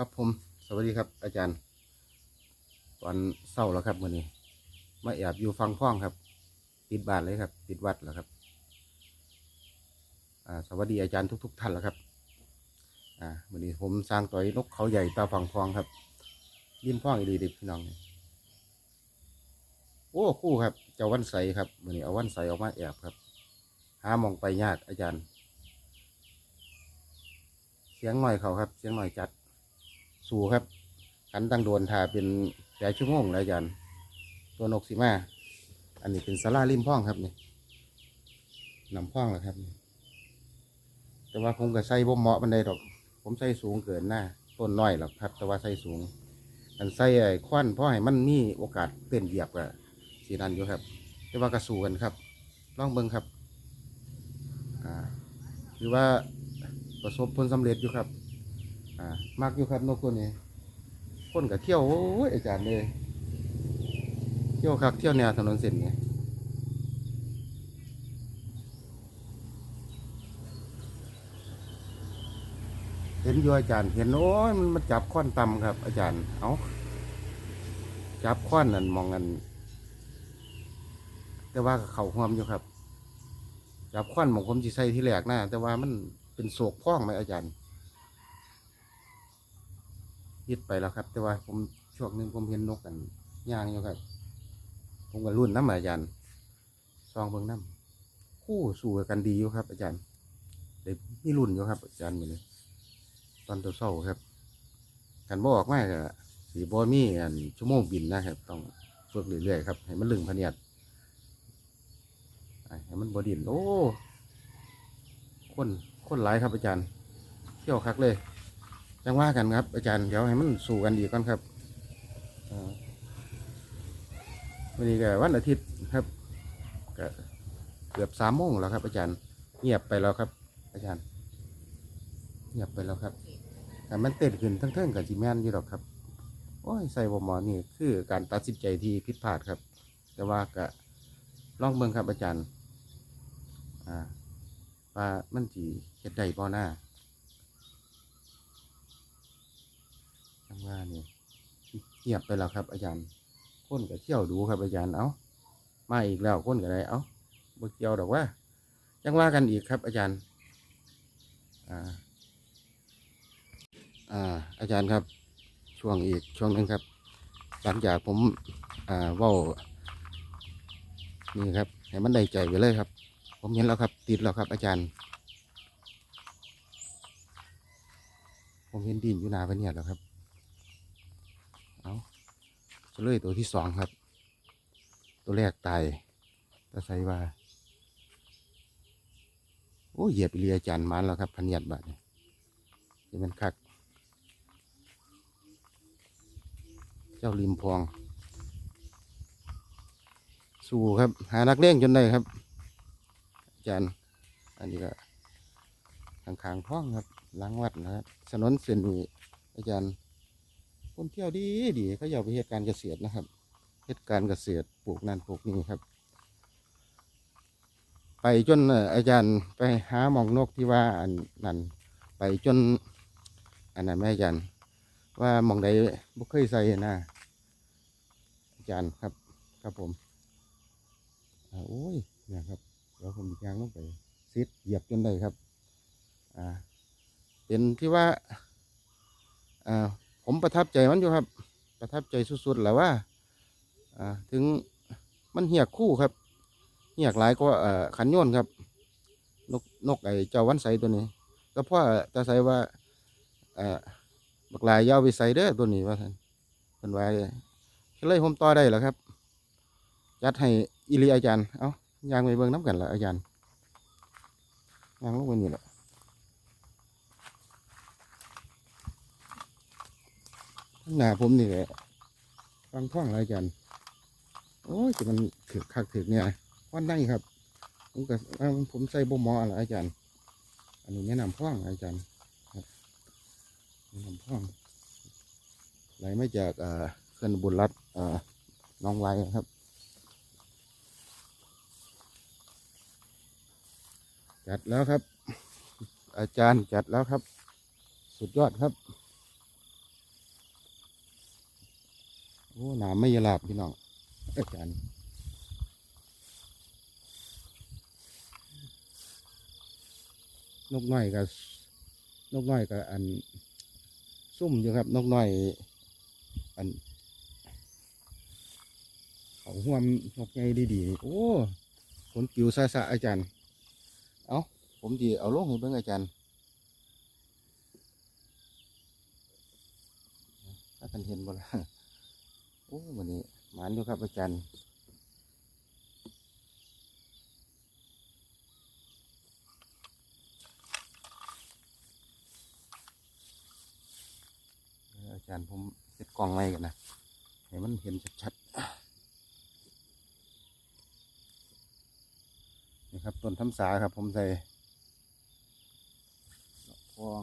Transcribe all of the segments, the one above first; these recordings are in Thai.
ครับผม สวัสดีครับ อาจารย์ ตอนเศร้าแล้วครับมื่อนี้ มาแอบอยู่ฟังพ้องครับติดบ้านเลยครับติดวัดแล้วครับ อ่า สวัสดีอาจารย์ทุก ๆ ท่านแล้วครับ อ่ามื่อนี้ผมสร้างต่อยนกเขาใหญ่ตาฟังพ้องครับ ยิ้มพ้องอีดีด็พี่น้อง โอ้คู่ครับ เจ้าวันใสครับมื่อนี้เอาวันใสออกมาแอบครับ หามองไปยากอาจารย์ เสียงหน่อยเขาครับ เสียงหน่อยจัด สู่ครับกันตั้งโดนทาเป็นแปดชั่วโมงแล้วอาจารย์ตัวนกสีมาอันนี้เป็นสาราริมพ่องครับนี่นำพ่องแล้วครับนี่แต่ว่าผมก็ใส่บ่เหมาะมันได้ดอก ผมใส่สูงเกินหน้าต้นน้อยหรอกครับ แต่ว่าใส่สูง อันใส่ไอ้ควันเพราะให้มันมีโอกาสเต้นเหยียบกับสีนันอยู่ครับ แต่ว่ากระสูกันครับลองเบิ่งครับอ่าหรือว่าประสบผลสำเร็จอยู่ครับ อ่ามากอยู่ครับนกตัวนี้คนกับเที่ยวโอ้ยอาจารย์เลยเที่ยวคักเที่ยวแนวถนนเส้นนี้เห็นอยู่อาจารย์เห็นโอ้ยมันมันจับค้อนต่ำครับ อาจารย์เอาจับค้อนนั่นมองกัน แต่ว่าเขาหวมอยู่ครับจับค้อนมองผมจีใส่ที่แรกหน้าแต่ว่ามันเป็นโศกพ้องไหมอาจารย์ ยึดไปแล้วครับ แต่ว่าผมช่วงหนึ่งผมเห็นนกกันย่างอยู่ครับ ผมก็รุ่นน้ำอาจารย์ซองเบิ่งน้ำคู่สู่กันดีอยู่ครับ อาจารย์เด็มีรุ่นอยู่ครับ อาจารย์มือนตอนตัวเศร้าครับกันบออกมากอะสีบอมีอันชั่วโมงบินนะครับ ต้องฝึกเรื่อยๆครับให้มันลึงพเนียดให้มันบดินโอ้คนคนหลายครับอาจารย์เที่ยวคักเลย จังว่ากันครับ อาจารย์เดี๋ยวให้มันสู่กันดีก่อนครับวันนี้ก็วันอาทิตย์ครับก็เกือบสามโมงแล้วครับ อาจารย์ เงียบไปแล้วครับ อาจารย์ เงียบไปแล้วครับแต่มันเต้นขึ้นทั้งเทิงกับจีแมนอยู่หรอกครับโอ้ยใส่บอมอนี่คือการตัดสินใจที่ผิดพลาดครับ แต่ว่าก็ลองเบิ่งครับอาจารย์ อ่าว่ามันจีเฮ็ดได้บ่หน้า ทำงานนี่เงียบไปแล้วครับ อาจารย์คนก็เที่ยวดูครับอาจารย์เอามาอีกแล้วคนก็ได้เอาบ่เกี่ยวดอกว่ายังว่ากันอีกครับอาจารย์อ่าอ่าอาจารย์ครับช่วงอีกช่วงหนึงครับ หลังจากผมอ่าว่านี่ครับให้มันได้ใจไปเลยครับ ผมเห็นแล้วครับ ติดแล้วครับ อาจารย์ ผมเห็นดินอยู่หนาไปเนี่ยแล้วครับ เลยตัวที่สองครับ ตัวแรกตายตาใส่ว่าโอ้เหยียบเลียอาจารย์มันแล้วครับพันยัดบาทเนี่ยจะเป็นคัก เจ้าริมพวงสู่ครับ หานักเล่งจนได้ครับ อาจารย์ อันนี้ก็ข้างท้องครับล้างวัดนะครับถนนเส้นนี้อาจารย์ คนเที่ยวดีดีเขาอยากไปเหตุการเกษตรนะครับเหตุการเกษตรปลูกนั่นปลูกนี่ครับ ไปจนอาจารย์ไปหาหมองนกที่ว่าอันนั่นไปจนอันนั้นแม่อาจารย์ว่าหมองใดบ่เคยใส่นะอาจารย์ครับ ครับผมอโอ้ยนี่ยครับเดี๋ยวผมยางลงไปซิดเหยียบจนได้ครับ อ่า เป็นที่ว่าอ่า ผมประทับใจมันอยู่ครับ ประทับใจสุดๆแหละว่าอ่าถึงมันเหียกคู่ครับเหียกหลายก็เอ่อขันโยนครับ นกนกไอเจ้าวันใสตัวนี้ ก็พ่อตาใสว่าอ่อบักลายยาวไปใส่เด้อตัวนี้ว่าท่านเป็นไว้ก็เลยผมต่อได้แล้วครับจัดให้อิลีอาจารย์ เอายางไปเบิ่งน้ำกันละอาจารย์ยางลงไปนี่แหละ ข้าง หน้าผมนี่แหละฟังท่องอะไรกัน โอ้ยจะมันถือคักถือเนี่ยวันได้ครับ ผมก็ผมใส่บ่หมออะไรอาจารย์ อันนี้แนะนำพ่องอาจารย์แนะนำพ่องไหลมาจากเอ่อเขื่อนบุญรัตเอ่อน้องไว้ครับจัดแล้วครับ อาจารย์จัดแล้วครับ สุดยอดครับ อ้หนาไม่ยลาบพี่น้องอาจารย์นกน้อยกับนกน้อยกับอัน ซุ่มอยู่ครับ นกน้อย อัน เขาห่วมนกไงดีๆโอ้ผลปิวซาซาอาจารย์ เอาผมดีเอาลงให้เบิ่งอาจารย์ถ้ากันเห็นบ่ล่ะ โอ้วันนี้หมานอยู่ครับอาจารย์อาจารย์ผมเซ็ตกล้องไว้กันนะให้มันเห็นชัดๆนี่ครับต้นทำสาครับผมใส่ดอกพวง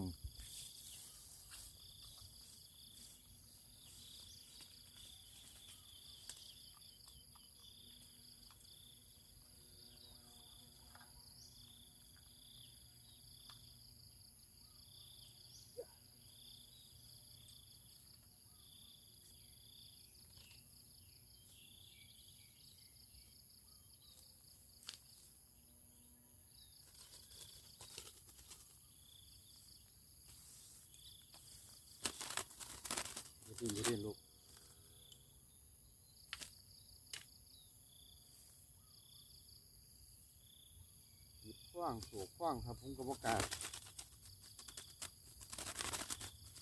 กินอย่าดิ้นลูกคว้างสูกว้างครับผมกระบอกกล้า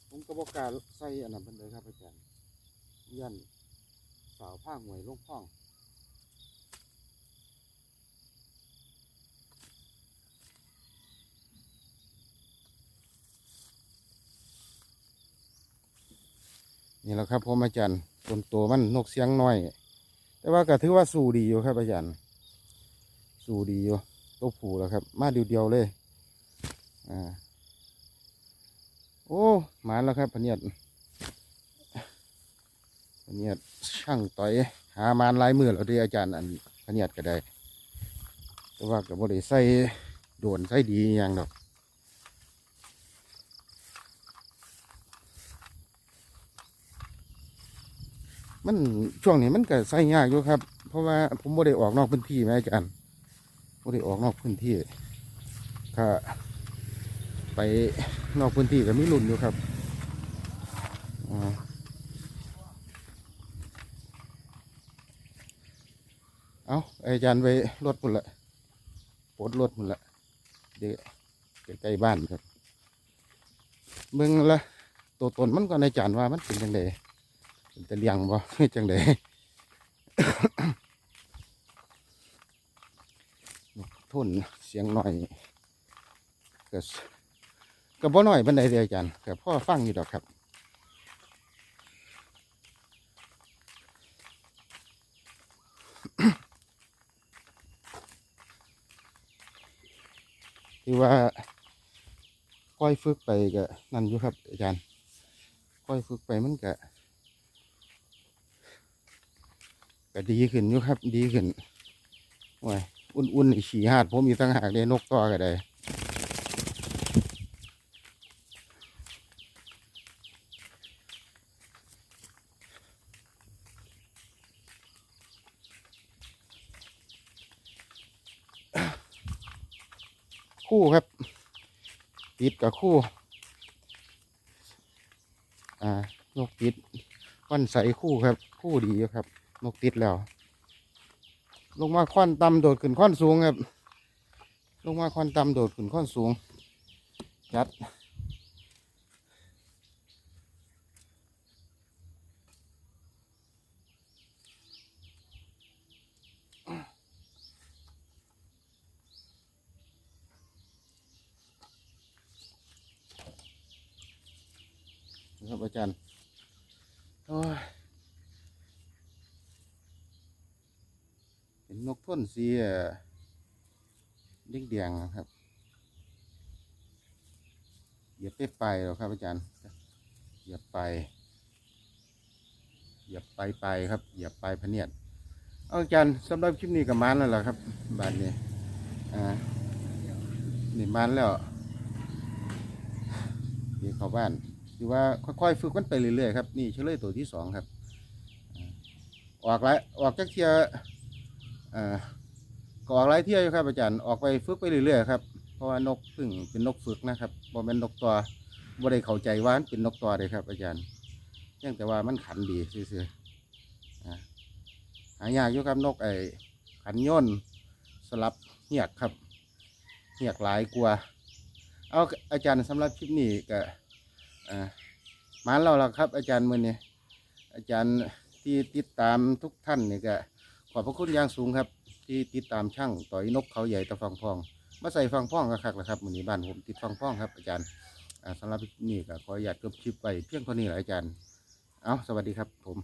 ผมกระบอกกล้าใส่อันนั้นเป็นเลยครับอาจารย์ยันสาวผ้าหวยลงพ้อง นี่แหละครับผมอาจารย์ต้นโตมันนกเสียงน้อย แต่ว่าก็ถือว่าสู่ดีอยู่ครับอาจารย์ สู่ดีอยู่ตัวผูแล้วครับ มาเดียวๆเลย อ่า โอ้หมาแล้วครับพเนียดพเนียดช่างต่อย หามานลายมือแล้วด้อาจารย์อันพเนียดก็ได้ แต่ว่าก็บ่ได้ใส่โดนใส่ดีอย่างดอก มันช่วงนี้มันก็ใส่ยากอยู่ครับ เพราะว่าผมไม่ได้ออกนอกพื้นที่แม่อาจารย์ไม่ได้ออกนอกพื้นที่ถ้าไปนอกพื้นที่ก็มีรุ่นอยู่ครับอ่าเอาอาจารย์ไปรถพุ่นละปดรถพุ่นละเดี๋ยวใกล้บ้านครับเบิ่งละตัวตนมันก็ในจารย์ว่ามันเป็นยังไง เป็นจะเลี้ยงบ่จังไดนกทุนเสียงหน่อยก็สก็บ่หน่อยปานใดเดียอาจารย์ก็พ่อฟังอยู่ดอกครับที่ว่าค่อยฝึกไปก็นั่นอยู่ครับอาจารย์ค่อยฝึกไปมันก็ ก็ดีขึ้นอยู่ครับ ดีขึ้นโอ้ยอุ่นๆอีกฉี่หาดผมมีตั้งหากเลยนกต่อก็ได้คู่ครับติดกับคู่อ่านกติดค่อนใสคู่ครับ คู่ดีครับ นกติดแล้ว ลงมาค่อนต่ำโดดขึ้นค่อนสูงครับ ลงมาค่อนต่ำโดดขึ้นค่อนสูง จัดครับอาจารย์โอ้ย เป็ นกพ่นสีเด้งเดียงครับเหยียบไปไปหรอกครับอาจารย์เหยียบไปเหยียบไปไปครับเหยียบไปพเนียดเอาอาจารย์สำหรับคลิปนี้กับมันแล้วล่ะครับบาทนี้อ่านี่มันแล้วนี่เข้าบ้านคือว่าค่อยๆฝึกมันไปเรื่อยๆครับนี่เฉลยตัวที่สองครับออกหลายออกจักเทีย อ่อก็ออกหลายเที่ยอยู่ครับอาจารย์ออกไปฝึกไปเรื่อยๆครับเพราะว่านกพึ่งเป็นนกฝึกนะครับบ่แม่นนกตัวบ่ได้เข้าใจว่ามันเป็นนกตัวเลยครับ อาจารย์เพียงแต่ว่ามันขันดีซื่อๆอ่าหายากอยู่ครับนกไอ้ขันย่นสลับเหียกครับเหียกหลายกลัวเอาอาจารย์สำหรับคลิปนี้ก็อ่ามาแล้วล่ะครับ อาจารย์มื้อนี้อาจารย์ที่ติดตามทุกท่านนี่ก็ ขอบพระคุณอย่างสูงครับ ที่ติดตามช่างต่อยนกเขาใหญ่ตะฟังพอง มาใส่ฟังพองก็คักแหละครับมือนี้บ้านผมติดฟังพองครับอาจารย์สำหรับนี่ก็ขออยากจบคลิปไปเพียงเท่านี้แหละอาจารย์ เอาสวัสดีครับผม